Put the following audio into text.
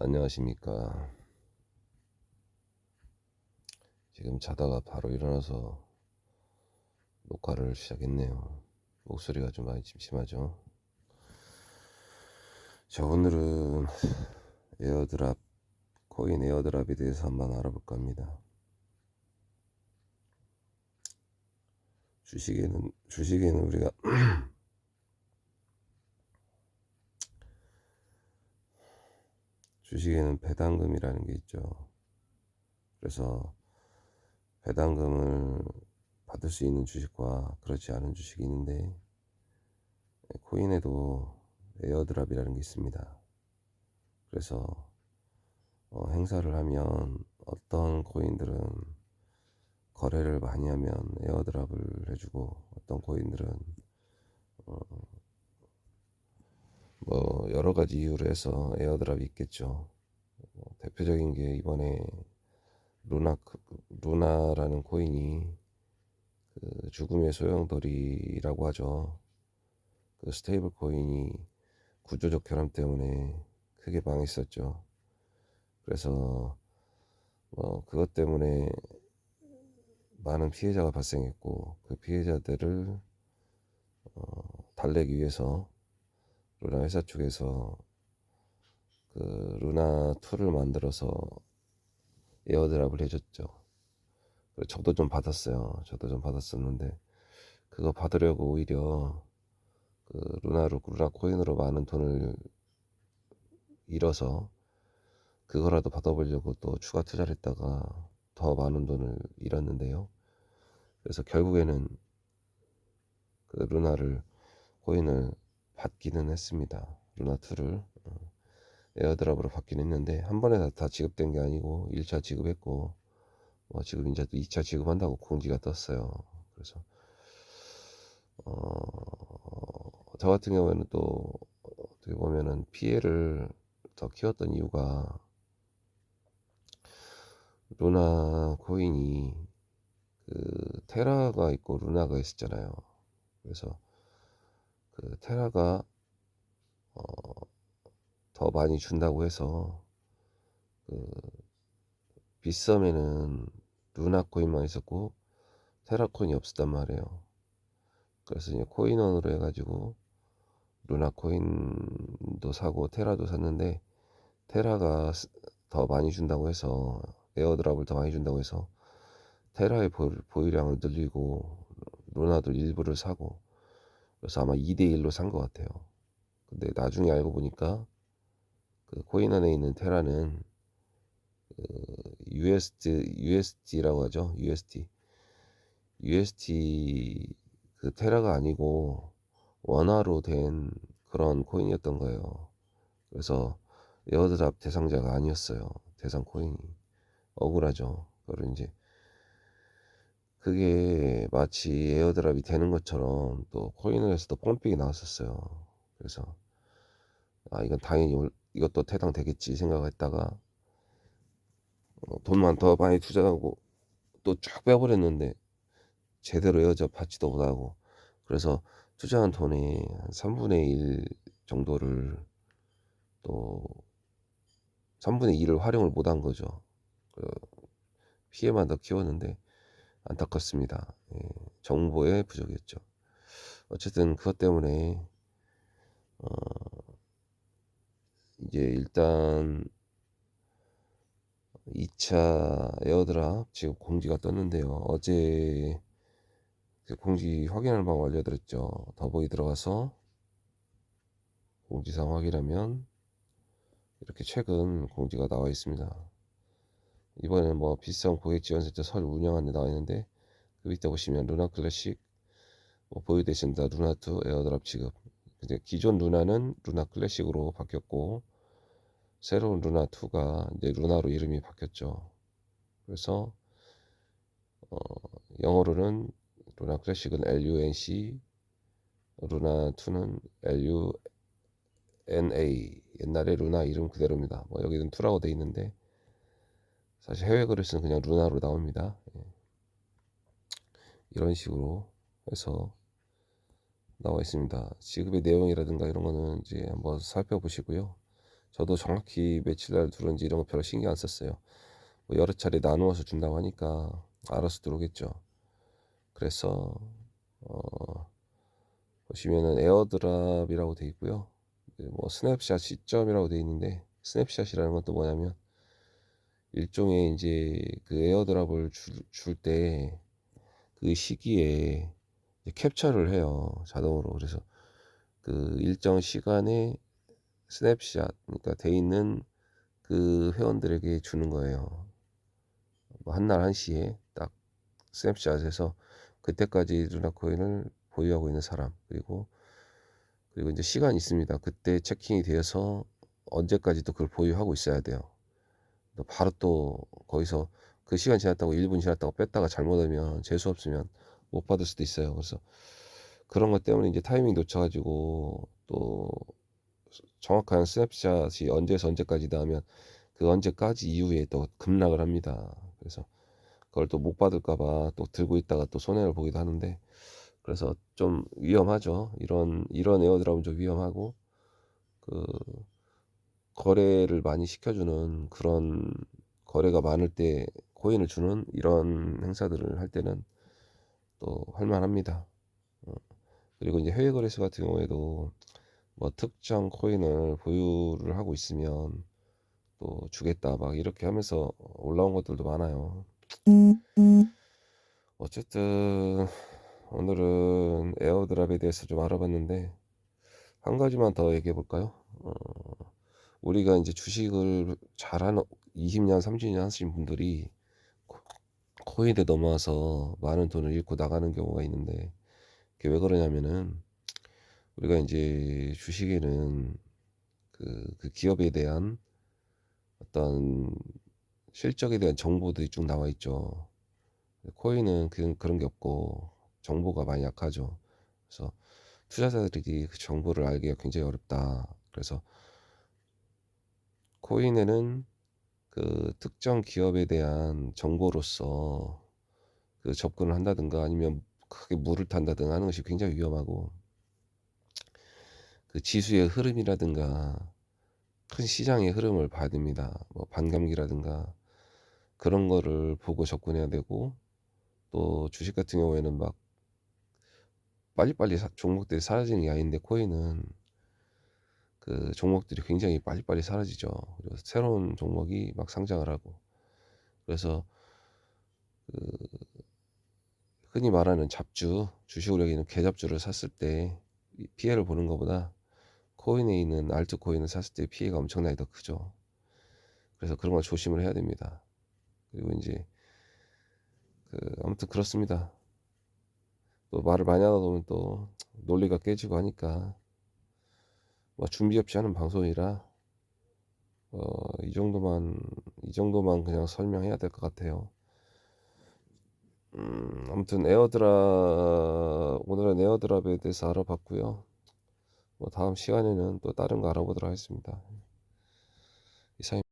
안녕하십니까. 지금 자다가 바로 일어나서 녹화를 시작했네요. 목소리가 좀 많이 침침하죠. 자, 오늘은 에어드랍, 코인 에어드랍에 대해서 한번 알아볼까 합니다. 주식에는, 주식에는 우리가 주식에는 배당금이라는 게 있죠. 그래서 배당금을 받을 수 있는 주식과 그렇지 않은 주식이 있는데 코인에도 에어드랍이라는 게 있습니다. 그래서 어, 행사를 하면 어떤 코인들은 거래를 많이 하면 에어드랍을 해주고 어떤 코인들은 어, 뭐 여러 가지 이유로 해서 에어드랍이 있겠죠. 뭐 대표적인 게 이번에 루나 루나라는 코인이 그 죽음의 소용돌이라고 하죠. 그 스테이블 코인이 구조적 결함 때문에 크게 망했었죠. 그래서 뭐 그것 때문에 많은 피해자가 발생했고 그 피해자들을 어, 달래기 위해서 루나 회사 쪽에서 그 루나 2를 만들어서 에어드랍을 해줬죠. 저도 좀 받았어요. 저도 좀 받았었는데 그거 받으려고 오히려 그 루나로 루나 코인으로 많은 돈을 잃어서 그거라도 받아보려고 또 추가 투자를 했다가 더 많은 돈을 잃었는데요. 그래서 결국에는 그 루나를 코인을 받기는 했습니다. 루나2를 어, 에어드랍으로 받긴 했는데 한 번에 다, 다 지급된 게 아니고 1차 지급했고 뭐 지금 이제 또 2차 지급한다고 공지가 떴어요. 그래서 어, 저 같은 경우에는 또 어떻게 보면은 피해를 더 키웠던 이유가 루나 코인이 그 테라가 있고 루나가 있었잖아요. 그래서 그 테라가 어, 더 많이 준다고 해서 그 빗썸에는 루나 코인만 있었고 테라 코인이 없었단 말이에요. 그래서 이제 코인원으로 해가지고 루나 코인도 사고 테라도 샀는데 테라가 더 많이 준다고 해서 에어드랍을 더 많이 준다고 해서 테라의 보유량을 늘리고 루나도 일부를 사고 그래서 아마 2대1로 산 것 같아요. 근데 나중에 알고 보니까 그 코인 안에 있는 테라는 그 USD, USD라고 하죠. USD. USD 그 테라가 아니고 원화로 된 그런 코인이었던 거예요. 그래서 에어드랍 대상자가 아니었어요. 대상 코인이. 억울하죠. 그걸 이제 그게 마치 에어드랍이 되는 것처럼 또 코인에서도 pom픽이 나왔었어요. 그래서 아 이건 당연히 이것도 태당 되겠지 생각했다가 어, 돈만 더 많이 투자하고 또 쫙 빼버렸는데 제대로 에어드랍 받지도 못하고 그래서 투자한 돈의 한 3분의 1 정도를 또 3분의 2를 활용을 못한 거죠. 그 피해만 더 키웠는데 안타깝습니다. 예, 정보의 부족이었죠. 어쨌든 그것 때문에 어, 이제 일단 2차 에어드랍 지금 공지가 떴는데요. 어제 그 공지 확인할 방법 알려드렸죠. 더보기 들어가서 공지사항 확인하면 이렇게 최근 공지가 나와 있습니다. 이번에는 뭐 비싼 고객 지원센터 설 운영하는 데 나와 있는데 그 밑에 보시면 루나 클래식 뭐 보유되신다 루나2 에어드랍 지급. 이제 기존 루나는 루나 클래식으로 바뀌었고 새로운 루나2가 이제 루나로 이름이 바뀌었죠. 그래서 어, 영어로는 루나 클래식은 LUNC 루나2는 LUNA 옛날에 루나 이름 그대로입니다. 뭐 여기는 2라고 돼 있는데 사실 해외 그릇은 그냥 루나로 나옵니다. 예. 이런 식으로 해서 나와 있습니다. 지급의 내용이라든가 이런 거는 이제 한번 살펴보시고요. 저도 정확히 며칠 날 들어온지 이런 거 별로 신경 안 썼어요. 뭐 여러 차례 나누어서 준다고 하니까 알아서 들어오겠죠. 그래서 어 보시면은 에어드랍이라고 돼 있고요. 네, 뭐 스냅샷 시점이라고 돼 있는데 스냅샷이라는 건 또 뭐냐면 일종의 이제 그 에어드랍을 줄 때 그 시기에 캡처를 해요 자동으로 그래서 그 일정 시간에 스냅샷 그러니까 돼 있는 그 회원들에게 주는 거예요. 뭐 한날 한시에 딱 스냅샷에서 그때까지 루나 코인을 보유하고 있는 사람 그리고 그리고 이제 시간이 있습니다. 그때 체킹이 되어서 언제까지 또 그걸 보유하고 있어야 돼요. 또 바로 또 거기서 그 시간 지났다고 1분 지났다고 뺐다가 잘못하면 재수 없으면 못 받을 수도 있어요. 그래서 그런 것 때문에 이제 타이밍 놓쳐가지고 또 정확한 스냅샷이 언제에서 언제까지다 하면 그 언제까지 이후에 또 급락을 합니다. 그래서 그걸 또 못 받을까봐 또 들고 있다가 또 손해를 보기도 하는데 그래서 좀 위험하죠. 이런 이런 에어드랍은 좀 위험하고 그 거래를 많이 시켜주는 그런 거래가 많을 때 코인을 주는 이런 행사들을 할 때는 또 할만합니다. 어, 그리고 이제 해외 거래소 같은 경우에도 뭐 특정 코인을 보유를 하고 있으면 또 주겠다 막 이렇게 하면서 올라온 것들도 많아요. 어쨌든 오늘은 에어드랍에 대해서 좀 알아봤는데 한 가지만 더 얘기해 볼까요? 어, 우리가 이제 주식을 잘하는 20년, 30년 하신 분들이 코- 코인에 넘어와서 많은 돈을 잃고 나가는 경우가 있는데 그게 왜 그러냐면은 우리가 이제 주식에는 그, 그 기업에 대한 어떤 실적에 대한 정보들이 쭉 나와 있죠. 코인은 그, 그런 게 없고 정보가 많이 약하죠. 그래서 투자자들이 그 정보를 알기가 굉장히 어렵다. 그래서 코인에는 그 특정 기업에 대한 정보로서 그 접근을 한다든가 아니면 크게 물을 탄다든가 하는 것이 굉장히 위험하고 그 지수의 흐름이라든가 큰 시장의 흐름을 됩니다. 뭐 반감기라든가 그런 거를 보고 접근해야 되고 또 주식 같은 경우에는 막 빨리빨리 사- 종목들이 사라지는 게 아닌데 코인은 그 종목들이 굉장히 빨리빨리 사라지죠. 그래서 새로운 종목이 막 상장을 하고 그래서 그 흔히 말하는 잡주 주식으로 여기는 개잡주를 샀을 때 피해를 보는 것보다 코인에 있는 알트코인을 샀을 때 피해가 엄청나게 더 크죠. 그래서 그런 걸 조심을 해야 됩니다. 그리고 이제 그 아무튼 그렇습니다. 또 말을 많이 하다 보면 또 논리가 깨지고 하니까 뭐 준비 없이 하는 방송이라 어, 이 정도만 이 정도만 그냥 설명해야 될 것 같아요. 음, 아무튼 에어드랍 오늘은 에어드랍에 대해서 알아봤고요. 뭐 다음 시간에는 또 다른 거 알아보도록 하겠습니다. 이상.